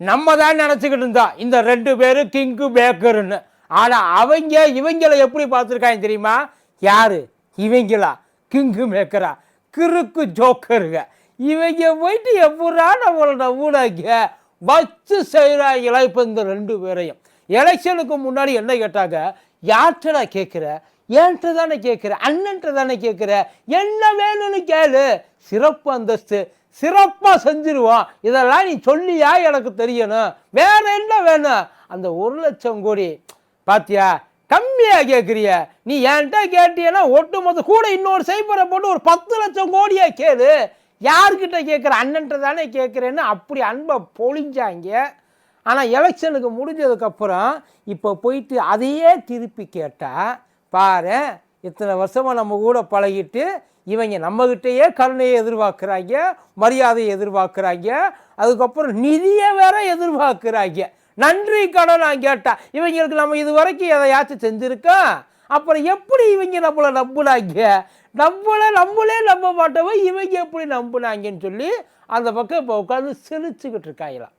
நம்ம தான் நினச்சிக்கிட்டு இருந்தா இந்த ரெண்டு பேரும் கிங்கு பேக்கர்னு. ஆனால் அவங்க இவங்களை எப்படி பார்த்துருக்காங்க தெரியுமா? யார்? இவங்களா? கிங்கு மேக்கரா கிறுக்கு ஜோக்கருங்க. இவங்க போயிட்டு எப்படா நம்மளோட ஊடாங்க வச்சு செய்கிறாங்களா இப்போ இந்த ரெண்டு பேரையும். எலெக்ஷனுக்கு முன்னாடி என்ன கேட்டாங்க? யார்கிட்ட கேட்குற? ஏன்ட்டு தானே கேட்குற? அண்ணன்ட்டு தானே கேட்குற? என்ன வேணும்னு கேளு. சிறப்பு அந்தஸ்து. சிறப்பாக செஞ்சிருவான் இதெல்லாம் நீ சொல்லியா எனக்கு தெரியணும். வேற என்ன வேணும்? அந்த ஒரு லட்சம் கோடி. பாத்தியா? கம்மியாக கேட்குறிய நீ என்கிட்ட கேட்டியன்னா ஒட்டுமொத்த கூட இன்னொரு சைபரை போட்டு ஒரு பத்து லட்சம் கோடியாக கேளு. யார்கிட்ட கேட்குற அண்ணன்ட்ட தானே கேட்குறேன்னு அப்படி அன்பை பொழிஞ்சாங்க. ஆனால் எலெக்ஷனுக்கு முடிஞ்சதுக்கப்புறம் இப்போ போயிட்டு அதையே திருப்பி கேட்டால் பாரு இத்தனை வருஷமாக நம்ம கூட பழகிட்டு இவங்க நம்மகிட்டயே கருணையை எதிர்பார்க்குறாங்க மரியாதையை எதிர்பார்க்குறாங்க அதுக்கப்புறம் நிதியை வேற எதிர்பார்க்குறாங்க. நன்றி கடன் நான் கேட்டேன். இவங்களுக்கு நம்ம இது வரைக்கும் எதையாச்சும் செஞ்சுருக்கோம் அப்புறம் எப்படி இவங்க நம்மளை நம்புனாங்க? நம்மளை நம்மளே நம்ப மாட்டவன் இவங்க எப்படி நம்புனாங்கன்னு சொல்லி அந்த பக்கம் இப்போ உட்காந்து சிரிச்சுக்கிட்டு இருக்காங்களாம்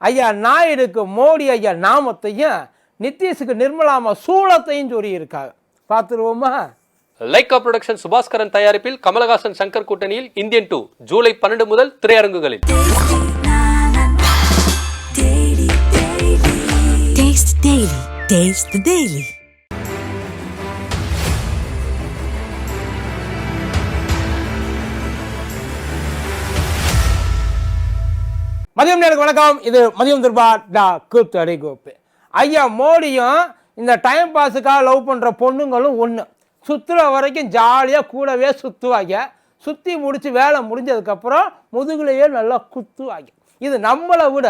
ஐயா நாயுடுக்கு மோடி ஐயா நாமத்தையும் நிதிஷுக்கு நிர்மலாமா சூளத்தையும் சொல்லியிருக்காங்க. பார்த்துருவோமா லைக்கா புரொடக்ஷன் சுபாஸ்கரன் தயாரிப்பில் கமலஹாசன் சங்கர் கூட்டணியில் இந்தியன் டூ ஜூலை பன்னெண்டு முதல் திரையரங்குகளில் Taste Daily. Taste the Daily. மதியம் நேருக்கு வணக்கம் இது மதியம் துர்பா டா கூத்தடி கோப்பு ஐயா மோடியும் இந்த டைம் பாஸுக்காக லவ் பண்ணுற பொண்ணுங்களும் ஒன்று சுற்றுற வரைக்கும் ஜாலியாக கூடவே சுற்றுவாங்க சுற்றி முடித்து வேலை முடிஞ்சதுக்கப்புறம் முதுகுலையே நல்லா குத்துவாங்க. இது நம்மளை விட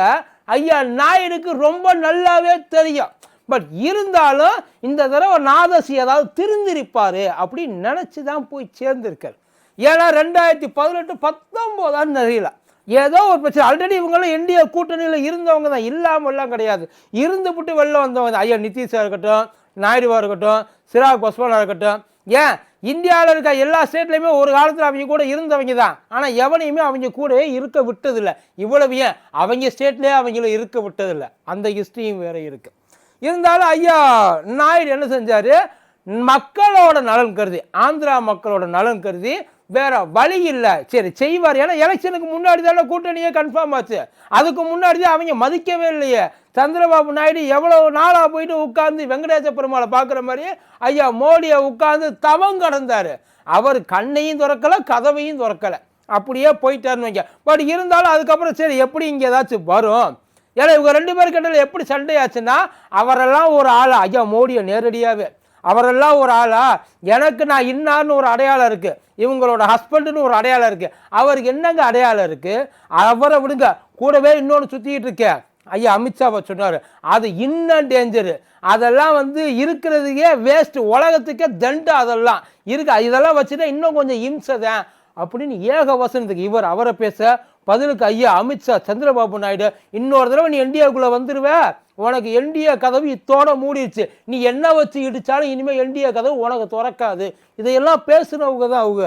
ஐயா நாயனுக்கு ரொம்ப நல்லாவே தெரியும். பட் இருந்தாலும் இந்த தடவை நாதசி ஏதாவது திருந்திருப்பார் அப்படின்னு நினச்சி தான் போய் சேர்ந்துருக்கார். ஏன்னா ரெண்டாயிரத்தி பதினெட்டு பத்தொம்போதான்னு தெரியல ஏதோ ஒரு பிரச்சனை. ஆல்ரெடி இவங்களும் இந்தியா கூட்டணியில் இருந்தவங்க தான். இல்லாமல்லாம் கிடையாது. இருந்துவிட்டு வெளில வந்தவங்க தான். ஐயா நிதிஷா இருக்கட்டும் நாயுடுவா இருக்கட்டும் சிராக் பஸ்வானாக இருக்கட்டும். ஏன்? இந்தியாவில் இருக்க எல்லா ஸ்டேட்லையுமே ஒரு காலத்தில் அவங்க கூட இருந்தவங்க தான். ஆனால் எவனையுமே அவங்க கூடவே இருக்க விட்டதில்லை. இவ்வளவு ஏன்? அவங்க ஸ்டேட்லேயே அவங்கள இருக்க விட்டதில்லை. அந்த ஹிஸ்ட்ரியும் வேறு இருக்குது இருந்தாலும் ஐயா நாயுடு என்ன செஞ்சார்? மக்களோட நலன் கருதி ஆந்திரா மக்களோட நலன் கருதி வேற வழி இல்லை. சரி செய்வார். ஏன்னா எலெக்ஷனுக்கு முன்னாடி தானே கூட்டணியே கன்ஃபார்ம் ஆச்சு. அதுக்கு முன்னாடி தான் அவங்க மதிக்கவே இல்லையே. சந்திரபாபு நாயுடு எவ்வளோ நாளாக போயிட்டு உட்காந்து வெங்கடேச பெருமாளை பார்க்குற மாதிரி ஐயா மோடியை உட்காந்து தவம் கடந்தார். அவர் கண்ணையும் திறக்கலை கதவையும் திறக்கலை. அப்படியே போயிட்டாருன்னு வைங்க. பட் இருந்தாலும் அதுக்கப்புறம் சரி எப்படி இங்கே ஏதாச்சும் வரும்? ஏன்னா இவங்க ரெண்டு பேருக்கிட்ட எப்படி சண்டையாச்சுன்னா அவரெல்லாம் ஒரு ஆள் ஐயா மோடியை நேரடியாகவே அவரெல்லாம் ஒரு ஆளா? எனக்கு நான் இன்னார்னு ஒரு அடையாளம் இருக்குது இவங்களோட ஹஸ்பண்டுன்னு ஒரு அடையாளம் இருக்குது அவருக்கு என்னங்க அடையாளம் இருக்குது அவரை விடுங்க. கூடவே இன்னொன்று சுற்றிக்கிட்டு இருக்கேன். ஐயா அமித்ஷாவை சொன்னார் அது இன்னும் டேஞ்சரு அதெல்லாம் வந்து இருக்கிறதுக்கே வேஸ்ட்டு உலகத்துக்கே தண்டு அதெல்லாம். இருக்கு இதெல்லாம் வச்சுட்டா இன்னும் கொஞ்சம் இம்சை தான். அப்படின்னு ஏக வசனத்துக்கு இவர் அவரை பேச பதிலுக்கு ஐயா அமித்ஷா சந்திரபாபு நாயுடு இன்னொரு தடவை நீ என்டிஏக்குள்ளே வந்துருவ. உனக்கு என்டிஏ கதவு இத்தோட மூடிடுச்சு நீ என்ன வச்சு இடிச்சாலும் இனிமேல் என்டிஏ கதவு உனக்கு திறக்காது. இதையெல்லாம் பேசினவங்க தான் அவங்க.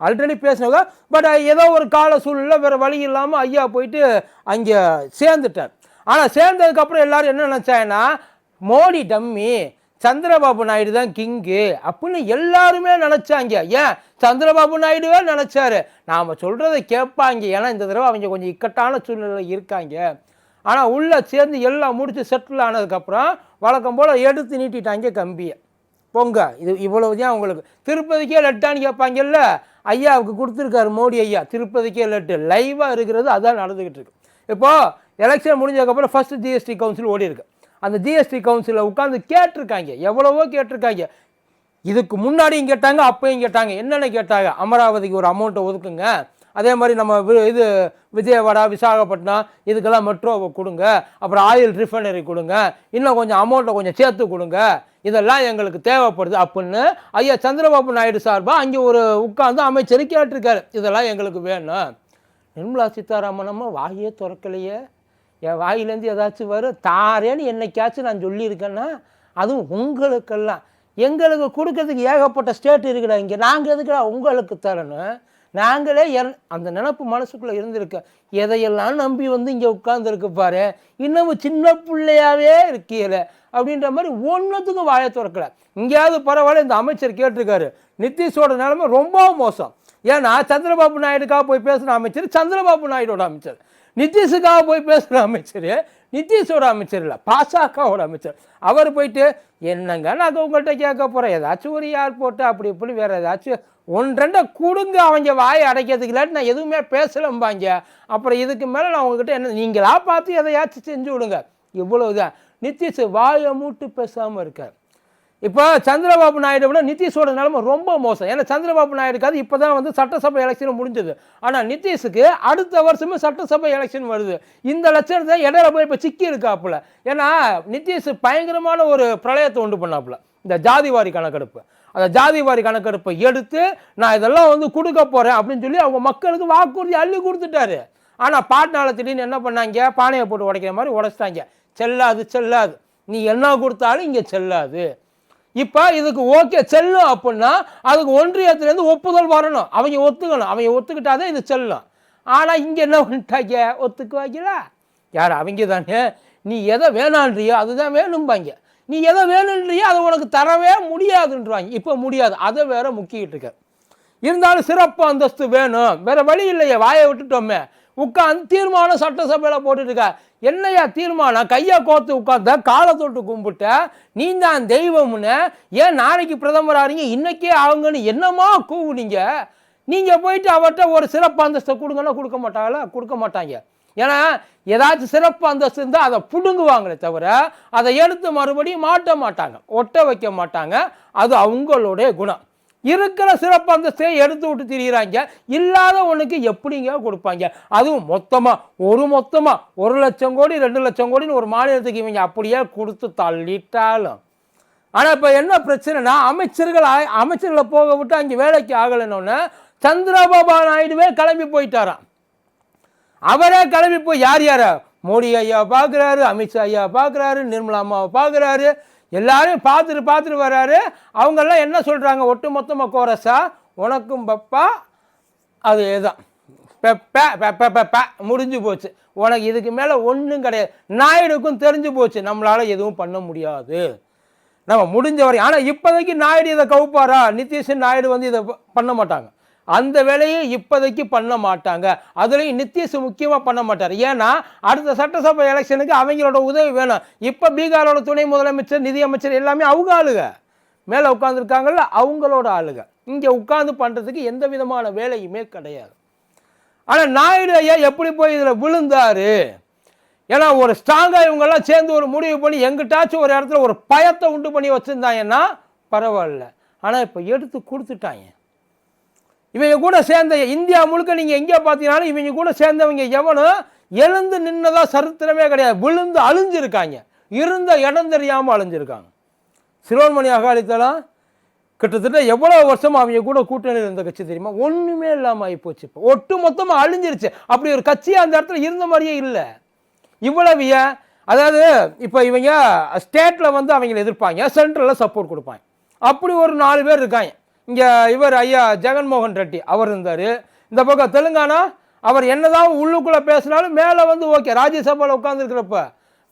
ஆல்ரெடி பேசினவங்க. பட் ஏதோ ஒரு கால சூழ்நிலை வேறு வழி இல்லாமல் ஐயா போயிட்டு அங்கே சேர்ந்துட்டார். ஆனால் சேர்ந்ததுக்கப்புறம் எல்லோரும் என்ன நினச்சாங்கன்னா மோடி டம்மி சந்திரபாபு நாயுடு தான் கிங்கு அப்படின்னு எல்லாருமே நினச்சாங்க. ஏன்? சந்திரபாபு நாயுடுவே நினச்சாரு. நாம் சொல்கிறத கேட்பாங்க. ஏன்னா இந்த தடவை அவங்க கொஞ்சம் இக்கட்டான சூழ்நிலையில் இருக்காங்க. ஆனால் உள்ளே சேர்ந்து எல்லாம் முடித்து செட்டில் ஆனதுக்கப்புறம் வழக்கம் போல் எடுத்து நீட்டிட்டாங்க கம்பியை பொங்க. இது இவ்வளவு தான் உங்களுக்கு திருப்பதிக்கே லெட்டான்னு கேட்பாங்கல்ல? ஐயாவுக்கு கொடுத்துருக்காரு மோடி ஐயா. திருப்பதிக்கே லெட்டு. லைவாக இருக்கிறது அதான் நடந்துக்கிட்டு இருக்கு. இப்போது எலெக்ஷன் முடிஞ்சதுக்கப்புறம் ஃபஸ்ட்டு ஜிஎஸ்டி கவுன்சில் ஓடி இருக்கு அந்த ஜிஎஸ்டி கவுன்சிலில் உட்காந்து கேட்டிருக்காங்க. எவ்வளவோ கேட்டிருக்காங்க. இதுக்கு முன்னாடியும் கேட்டாங்க அப்பையும் கேட்டாங்க. என்னென்ன கேட்டாங்க? அமராவதிக்கு ஒரு அமௌண்ட்டை ஒதுக்குங்க. அதே மாதிரி நம்ம வி- இது விஜயவாடா விசாகப்பட்டினம் இதுக்கெல்லாம் மெட்ரோவை கொடுங்க. அப்புறம் ஆயில் ரிஃபைனரி கொடுங்க. இன்னும் கொஞ்சம் அமௌண்ட்டை கொஞ்சம் சேர்த்து கொடுங்க. இதெல்லாம் எங்களுக்கு தேவைப்படுது அப்படின்னு ஐயா சந்திரபாபு நாயுடு சார்பாக அங்கே ஒரு உட்காந்து அமைச்சர் கேட்டிருக்காரு. இதெல்லாம் எங்களுக்கு வேணும். நிர்மலா சீதாராமன் அம்மா வாயே திறக்கலையே. என் வாயிலேருந்து ஏதாச்சும் வரும் தாரேன்னு என்னைக்காச்சும் நான் சொல்லியிருக்கேன்னா அதுவும் உங்களுக்கெல்லாம். எங்களுக்கு கொடுக்கறதுக்கு ஏகப்பட்ட ஸ்டேட் இருக்குடா இங்கே. நாங்கள் எதுக்குடா உங்களுக்கு தரணும்? நாங்களே என் அந்த நினப்பு மனசுக்குள்ளே இருந்திருக்கு. எதையெல்லாம் நம்பி வந்து இங்கே உட்கார்ந்துருக்கு பாரு. இன்னமும் சின்ன பிள்ளையாவே இருக்கீல அப்படின்ற மாதிரி ஒன்றுத்துக்கும் வாயை திறக்கல. இங்கேயாவது பரவாயில்ல இந்த அமைச்சர் கேட்டிருக்காரு. நிதிஷோட நிலைமை ரொம்ப மோசம். ஏன்னா சந்திரபாபு நாயுடுக்காக போய் பேசுகிற அமைச்சர் சந்திரபாபு நாயுடோட அமைச்சர். நிதிஷுக்காக போய் பேசுகிற அமைச்சர் நிதிஷோட அமைச்சர் இல்லை பாசகவோட அமைச்சர். அவர் போயிட்டு என்னங்க நான் உங்கள்கிட்ட கேட்க போகிறேன் ஏதாச்சும் ஒரு ஏர்போர்ட்டு அப்படி இப்படி வேறு ஏதாச்சும் ஒன்றெண்ட கொடுங்க அவங்க வாயை அடைக்கிறதுக்கு இல்லாட்டி நான் எதுவுமே பேசலம்பாங்க. அப்புறம் இதுக்கு மேலே நான் உங்ககிட்ட என்ன நீங்களாக பார்த்து எதையாச்சும் செஞ்சு விடுங்க. இவ்வளவுதான். நிதிஷ் வாயை மூட்டு பேசாமல் இருக்கார். இப்போ சந்திரபாபு நாயுடு விட நிதிஷோட நிலைமை ரொம்ப மோசம். ஏன்னா சந்திரபாபு நாயுடுக்காவது இப்போ தான் வந்து சட்டசபை எலெக்ஷன் முடிஞ்சது. ஆனால் நிதிஷுக்கு அடுத்த வருஷமே சட்டசபை எலெக்ஷன் வருது. இந்த லட்சணத்தை இடையில போய் இப்போ சிக்கி இருக்காப்புல. ஏன்னா நிதிஷ் பயங்கரமான ஒரு பிரளயத்தை உண்டு பண்ணாப்புல. இந்த ஜாதிவாரி கணக்கெடுப்பு. அந்த ஜாதிவாரி கணக்கெடுப்பை எடுத்து நான் இதெல்லாம் வந்து கொடுக்க போகிறேன் அப்படின்னு சொல்லி அவங்க மக்களுக்கு வாக்குறுதி அள்ளி கொடுத்துட்டாரு. ஆனால் பாட்னால திடீர்னு என்ன பண்ணாங்க? பானையை போட்டு உடைக்கிற மாதிரி உடைச்சிட்டாங்க. செல்லாது செல்லாது. நீ என்ன கொடுத்தாலும் இங்கே செல்லாது. இப்போ இதுக்கு ஓகே செல்லும் அப்படின்னா அதுக்கு ஒன்றியத்துலேருந்து ஒப்புதல் வரணும். அவங்க ஒத்துக்கணும். அவங்க ஒத்துக்கிட்டாதான் இது செல்லும். ஆனால் இங்கே என்ன பண்ணிட்டாங்க? ஒத்துக்க வைக்கல யார் அவங்க தானே. நீ எதை வேணான்றியோ அதுதான் வேணும்பாங்க. நீ எதை வேணுன்றியோ அதை உனக்கு தரவே முடியாதுன்றாங்க. இப்போ முடியாது. அதை வேற முக்கிக்கிட்டு இருக்க. இருந்தாலும் சிறப்பு அந்தஸ்து வேணும். வேற வழி இல்லையே. வாயை விட்டுட்டோமே. உட்காந்து தீர்மானம் சட்டசபையில் போட்டுட்டு இருக்க. என்னையா தீர்மானம்? கையை கோத்து உட்காந்த காலை தொட்டு கும்பிட்ட நீ தான் தெய்வம்னு ஏன் நாளைக்கு பிரதமர் ஆறீங்க? இன்னைக்கே ஆகுங்கன்னு என்னமா கூவுனீங்க? நீங்கள் போயிட்டு அவர்கிட்ட ஒரு சிறப்பு அந்தஸ்தை கொடுங்கன்னா கொடுக்க மாட்டாங்களா? கொடுக்க மாட்டாங்க. ஏன்னா ஏதாச்சும் சிறப்பு அந்தஸ்து இருந்தால் அதை பிடுங்குவாங்களே தவிர அதை எடுத்து மறுபடியும் மாட்ட மாட்டாங்க. ஒட்ட வைக்க மாட்டாங்க. அது அவங்களுடைய குணம். இருக்கிற சிறப்பு அந்தஸ்தை எடுத்து விட்டு திரியிறாங்க. இல்லாத ஒன்றுக்கு எப்படிங்க கொடுப்பாங்க? அதுவும் மொத்தமாக ஒரு மொத்தமாக ஒரு லட்சம் கோடி ரெண்டு லட்சம் கோடின்னு ஒரு மாநிலத்துக்கு இவங்க அப்படியே கொடுத்து தள்ளிட்டாலும். ஆனால் இப்போ என்ன பிரச்சனைனா அமைச்சர்கள் அமைச்சர்களை போக விட்டு அங்கே வேலைக்கு ஆகலைன்னொன்னே சந்திரபாபு நாயுடுவே கிளம்பி போயிட்டாராம். அவரே கிளம்பி போய் யார் யார? மோடி ஐயா பார்க்குறாரு அமித்ஷா ஐயா பார்க்குறாரு நிர்மலா அம்மாவை பார்க்குறாரு. எல்லாரையும் பார்த்துட்டு பார்த்துட்டு வர்றாரு அவங்கெல்லாம் என்ன சொல்கிறாங்க ஒட்டு மொத்தமாக கோரஸா? உனக்கும் பப்பா அது இதுதான். பெப்ப முடிஞ்சு போச்சு. உனக்கு இதுக்கு மேலே ஒன்றும் கிடையாது. நாயுடுக்கும் தெரிஞ்சு போச்சு. நம்மளால் எதுவும் பண்ண முடியாது. நம்ம முடிஞ்ச வரையும் ஆனால் இப்போதைக்கு நாயுடு இதை கவுப்பாரா? நிதிஷன் நாயுடு வந்து இதை பண்ண மாட்டாங்க. அந்த வேலையை இப்போதைக்கு பண்ண மாட்டாங்க. அதுலேயும் நிதிஷ் முக்கியமாக பண்ண மாட்டார். ஏன்னா அடுத்த சட்டசபை எலெக்ஷனுக்கு அவங்களோட உதவி வேணும். இப்போ பீகாரோட துணை முதலமைச்சர் நிதியமைச்சர் எல்லாமே அவங்க ஆளுங்க மேலே உட்காந்துருக்காங்கல்ல அவங்களோட ஆளுங்க இங்கே உட்காந்து பண்ணுறதுக்கு எந்த விதமான வேலையுமே கிடையாது. ஆனால் நாயுடு ஐயா எப்படி போய் இதில் விழுந்தார்? ஏன்னா ஒரு ஸ்ட்ராங்காக இவங்கெல்லாம் சேர்ந்து ஒரு முடிவு பண்ணி எங்கிட்டாச்சும் ஒரு இடத்துல ஒரு பயத்தை உண்டு பண்ணி வச்சுருந்தாங்கன்னா பரவாயில்ல. ஆனால் இப்போ எடுத்து கொடுத்துட்டாங்க. இவங்க கூட சேர்ந்த இந்தியா முழுக்க நீங்கள் எங்கே பார்த்தீங்கன்னாலும் இவங்க கூட சேர்ந்தவங்க எவனும் எழுந்து நின்னதாக சரித்திரமே கிடையாது. விழுந்து அழிஞ்சிருக்காங்க. இருந்த இடம் தெரியாமல் அழிஞ்சிருக்காங்க. சிறுவன்மணி அகாலித்தலாம் கிட்டத்தட்ட எவ்வளோ வருஷமா அவங்க கூட கூட்டணி இருந்த கட்சி தெரியுமா? ஒன்றுமே இல்லாமல் ஆகிப்போச்சு இப்போ. ஒட்டு மொத்தமாக அழிஞ்சிருச்சு. அப்படி ஒரு கட்சி அந்த இடத்துல இருந்த மாதிரியே இல்லை. இவ்வளவு அதாவது இப்போ இவங்க ஸ்டேட்டில் வந்து அவங்களை எதிர்ப்பாங்க சென்ட்ரலில் சப்போர்ட் கொடுப்பாங்க. அப்படி ஒரு நாலு பேர் இருக்காங்க. இங்கே இவர் ஐயா ஜெகன்மோகன் ரெட்டி அவர் இருந்தார். இந்த பக்கம் தெலுங்கானா அவர் என்னதான் உள்ளுக்குள்ளே பேசினாலும் மேலே வந்து ஓகே. ராஜ்யசபாவில் உட்காந்துருக்கிறப்ப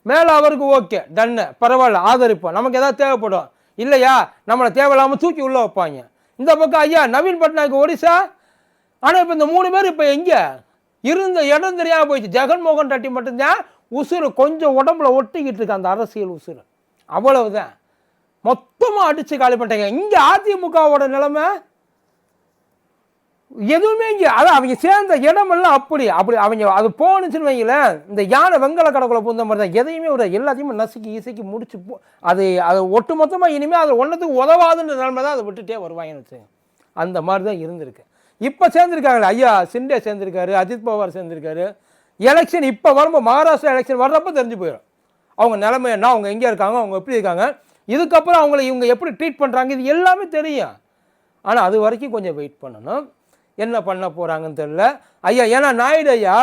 மேலே அவருக்கு ஓகே. டன்னு பரவாயில்ல ஆதரிப்போம். நமக்கு எதாவது தேவைப்படும். இல்லையா? நம்மளை தேவையில்லாமல் தூக்கி உள்ளே வைப்பாங்க. இந்த பக்கம் ஐயா நவீன் பட்நாயக் ஒடிசா ஆனால் இப்போ இந்த மூணு பேர் இப்போ எங்கே? இருந்த இடம் தெரியாமல் போயிடுச்சு. ஜெகன்மோகன் ரெட்டி மட்டும்தான் உசுறு கொஞ்சம் உடம்புல ஒட்டிக்கிட்டு இருக்கு அந்த அரசியல் உசுறு. அவ்வளவுதான். மொத்தமாக அடித்து காலி பண்ணிட்டாங்க. இங்கே அதிமுகவோட நிலைமை எதுவுமே இங்கே அதான் அவங்க சேர்ந்த இடமெல்லாம் அப்படி அப்படி அவங்க அது போணுச்சுன்னு வைங்களேன் இந்த யானை வெங்கல கடக்குள்ள பூந்த மாதிரி தான் எதையுமே ஒரு எல்லாத்தையுமே நசுக்கி இசைக்கி முடிச்சு போ அது அது ஒட்டு மொத்தமாக இனிமேல் அது ஒன்றதுக்கு உதவாதுன்ற நிலைமை தான் அதை விட்டுட்டே வருவாங்கன்னு வச்சுங்க அந்த மாதிரி தான் இருந்திருக்கு. இப்போ சேர்ந்துருக்காங்களே ஐயா சிண்டே சேர்ந்துருக்காரு அஜித் பவார் சேர்ந்துருக்காரு எலெக்ஷன் இப்போ வரும்போது மகாராஷ்டிரா எலெக்ஷன் வர்றப்போ தெரிஞ்சு போயிடும் அவங்க நிலைமை என்ன அவங்க எங்கே இருக்காங்க அவங்க எப்படி இருக்காங்க இதுக்கப்புறம் அவங்கள இவங்க எப்படி ட்ரீட் பண்ணுறாங்க இது எல்லாமே தெரியும். ஆனால் அது வரைக்கும் கொஞ்சம் வெயிட் பண்ணணும். என்ன பண்ண போகிறாங்கன்னு தெரில ஐயா ஏன்னா நாயுடு ஐயா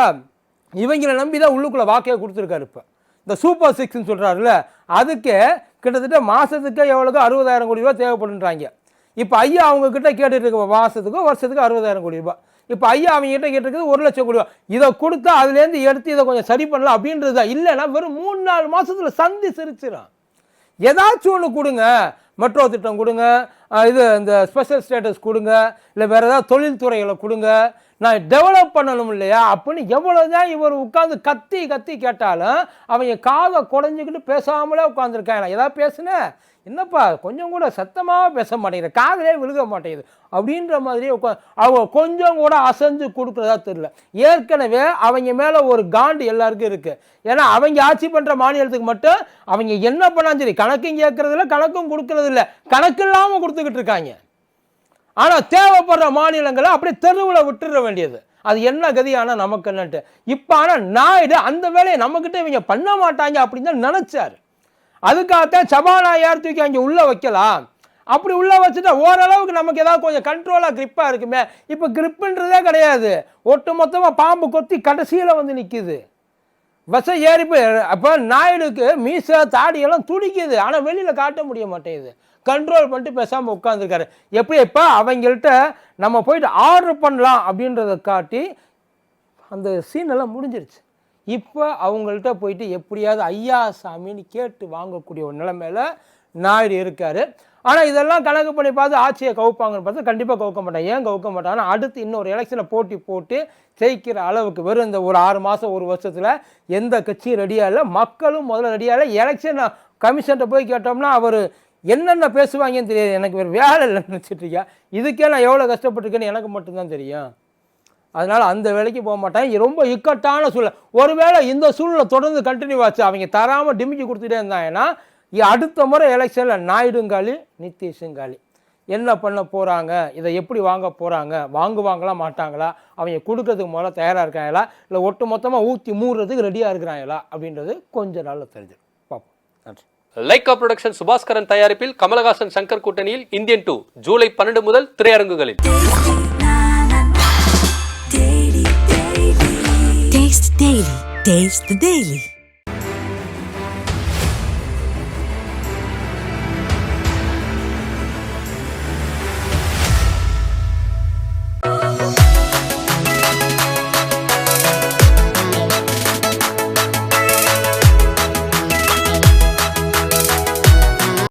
இவங்களை நம்பி தான் உள்ளுக்குள்ளே வாக்கே கொடுத்துருக்காரு இப்போ. இந்த சூப்பர் சிக்ஸ்னு சொல்கிறாருல அதுக்கு கிட்டத்தட்ட மாதத்துக்கு எவ்வளோக்கோ அறுபதாயிரம் கோடி ரூபா தேவைப்படுன்றாங்க. இப்போ ஐயா அவங்கக்கிட்ட கேட்டுட்டு இருக்க மாதத்துக்கு வருஷத்துக்கு அறுபதாயிரம் கோடி ரூபா இப்போ ஐயா அவங்க கிட்ட கேட்டிருக்குது ஒரு லட்சம் கொடுவா இதை கொடுத்தா அதுலேருந்து எடுத்து இதை கொஞ்சம் சரி பண்ணலாம் அப்படின்றதா இல்லைன்னா வெறும் மூணு நாலு மாதத்தில் சந்தி சிரிச்சிடும் ஏதாச்சும் ஒன்று கொடுங்க. மெட்ரோ திட்டம் கொடுங்க. இது இந்த ஸ்பெஷல் ஸ்டேட்டஸ் கொடுங்க. இல்லை வேறு ஏதாவது தொழில்துறைகளை கொடுங்க. நான் டெவலப் பண்ணணும் இல்லையா? அப்படின்னு எவ்வளோதான் இவர் உட்காந்து கத்தி கத்தி கேட்டாலும் அவங்க காதை குறைஞ்சிக்கிட்டு பேசாமலே உட்காந்துருக்காங்க ஏதாவது பேசுனேன் என்னப்பா கொஞ்சம் கூட சத்தமாக பேச மாட்டேங்குது. காதலே விழுக மாட்டேங்குது. அப்படின்ற மாதிரியே உட்கா அவங்க கொஞ்சம் கூட அசைஞ்சு கொடுக்குறதா தெரியல. ஏற்கனவே அவங்க மேலே ஒரு காண்டு எல்லாருக்கும் இருக்குது ஏன்னா அவங்க ஆட்சி பண்ணுற மாநிலத்துக்கு மட்டும் அவங்க என்ன பண்ணாலும் சரி கணக்கும் கேட்குறதில்ல கணக்கும் கொடுக்கறதில்ல. கணக்கு இல்லாமல் கொடுத்துக்கிட்டு இருக்காங்க. ஆனால் தேவைப்படுற மாநிலங்களை அப்படியே தெருவில் விட்டுற வேண்டியது. அது என்ன கதி ஆனால் நமக்கு என்னன்ட்டு. இப்போ ஆனால் நாயுடு அந்த வேலையை நம்மக்கிட்ட இவங்க பண்ண மாட்டாங்க அப்படின்னு தான் நினச்சாரு. அதுக்காகத்தான் சபாநாயகர் தூக்கி அங்கே உள்ளே வைக்கலாம். அப்படி உள்ளே வச்சுட்டா ஓரளவுக்கு நமக்கு ஏதாவது கொஞ்சம் கண்ட்ரோலாக கிரிப்பாக இருக்குமே. இப்போ கிரிப்புன்றதே கிடையாது. ஒட்டு மொத்தமாக பாம்பு கொத்தி கடைசியில் வந்து நிற்கிது விஷம் ஏறி போய் அப்போ நாயுடுக்கு மீசை தாடியெல்லாம் துடிக்குது. ஆனால் வெளியில் காட்ட முடிய மாட்டேங்குது. கண்ட்ரோல் பண்ணிட்டு பேசாமல் உட்காந்துருக்காரு எப்படி இப்போ அவங்கள்ட்ட நம்ம போயிட்டு ஆர்டர் பண்ணலாம் அப்படின்றத காட்டி அந்த சீன் எல்லாம் முடிஞ்சிருச்சு. இப்போ அவங்கள்ட்ட போயிட்டு எப்படியாவது ஐயா சாமின்னு கேட்டு வாங்கக்கூடிய ஒரு நிலைமையில் நாயுடு இருக்கார். ஆனால் இதெல்லாம் கணக்கு பண்ணி பார்த்து ஆட்சியை கவுப்பாங்கன்னு பார்த்து கண்டிப்பாக கவுக்க மாட்டாங்க ஏன் கவுக்க ஆனால் அடுத்து இன்னொரு எலெக்ஷனை போட்டி போட்டு ஜெயிக்கிற அளவுக்கு வெறும் இந்த ஒரு ஆறு மாதம் ஒரு வருஷத்தில் எந்த கட்சியும் ரெடியாக இல்லை? மக்களும் முதல்ல ரெடியாக இல்லை? எலெக்ஷன் கமிஷன்கிட்ட போய் கேட்டோம்னா அவர் என்னென்ன பேசுவாங்கன்னு தெரியாது. எனக்கு வேறு வேலை இல்லைன்னு நினச்சிட்டு இதுக்கே நான் எவ்வளோ கஷ்டப்பட்டிருக்கேன்னு எனக்கு மட்டும்தான் தெரியும். அதனால் அந்த வேலைக்கு போக மாட்டேன். ரொம்ப இக்கட்டான சூழ்நிலை. ஒருவேளை இந்த சூழ்நிலை தொடர்ந்து கண்டினியூ ஆச்சு. அவங்க தராமல் டிமிக்கி கொடுத்துட்டே இருந்தாங்கன்னா அடுத்த முறை எலெக்ஷனில் நாயுடுங்காலி நிதிஷுங்காலி என்ன பண்ண போகிறாங்க இதை எப்படி வாங்க போகிறாங்க வாங்குவாங்களா மாட்டாங்களா? அவங்க கொடுக்கறதுக்கு முதல்ல தயாராக இருக்காங்களா? இல்லை ஒட்டு மொத்தமாக ஊற்றி மூடுறதுக்கு ரெடியாக இருக்கிறாங்களா? அப்படின்றது கொஞ்ச நாளில் தெரிஞ்சிடும். பார்ப்போம். நன்றி. லைகா புரொடக்ஷன் சுபாஸ்கரன் தயாரிப்பில் கமலஹாசன் சங்கர் கூட்டணியில் இந்தியன் டூ ஜூலை பன்னெண்டு முதல் திரையரங்குகளில் Taste the Daily.